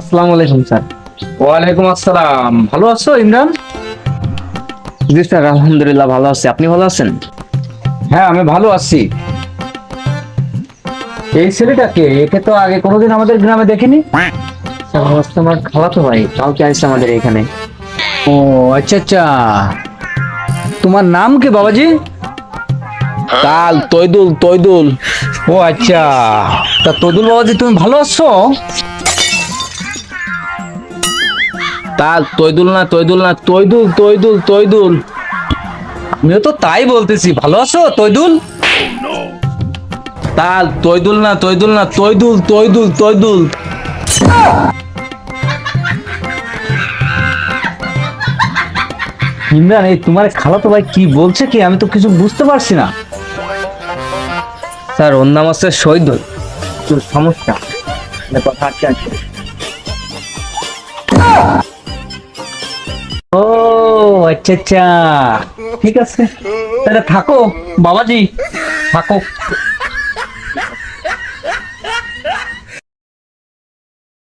আসসালামু আলাইকুম স্যার। ওয়ালাইকুম আসসালাম। ভালো আছো ইমরান? জি স্যার আলহামদুলিল্লাহ ভালো আছি। আপনি ভালো আছেন? হ্যাঁ আমি ভালো আছি। এই ছেলেটাকে একে তো আগে কোনোদিন আমাদের গ্রামে দেখিনি? আমার খালাতো ভাই কালকে আসছে আমাদের এখানে। ও আচ্ছা আচ্ছা। তোমার নাম কি বাবাজি? কাল তৈদুল তৈদুল। ও আচ্ছা। তা তৈদুল বাবাজি তুমি ভালো আছো? তাল, তৈদুল না তৈদুল না, তৈদুল তৈদুল তৈদুল। আমিও তো তাই বলতেছি, ভালো আছো, তৈদুল? তাল, তৈদুল না তৈদুল না, তৈদুল তৈদুল তৈদুল। ইমরান, এই তোমার খালাতো ভাই কি বলছে কি? আমি তো কিছু বুঝতে পারছি না। স্যার, ওর নাম হচ্ছে একটু সমস্যা। কথা আটকে আছে। ও আচ্ছা আচ্ছা। ঠিক আছে। তাহলে থাকো বাবাজি। থাকো।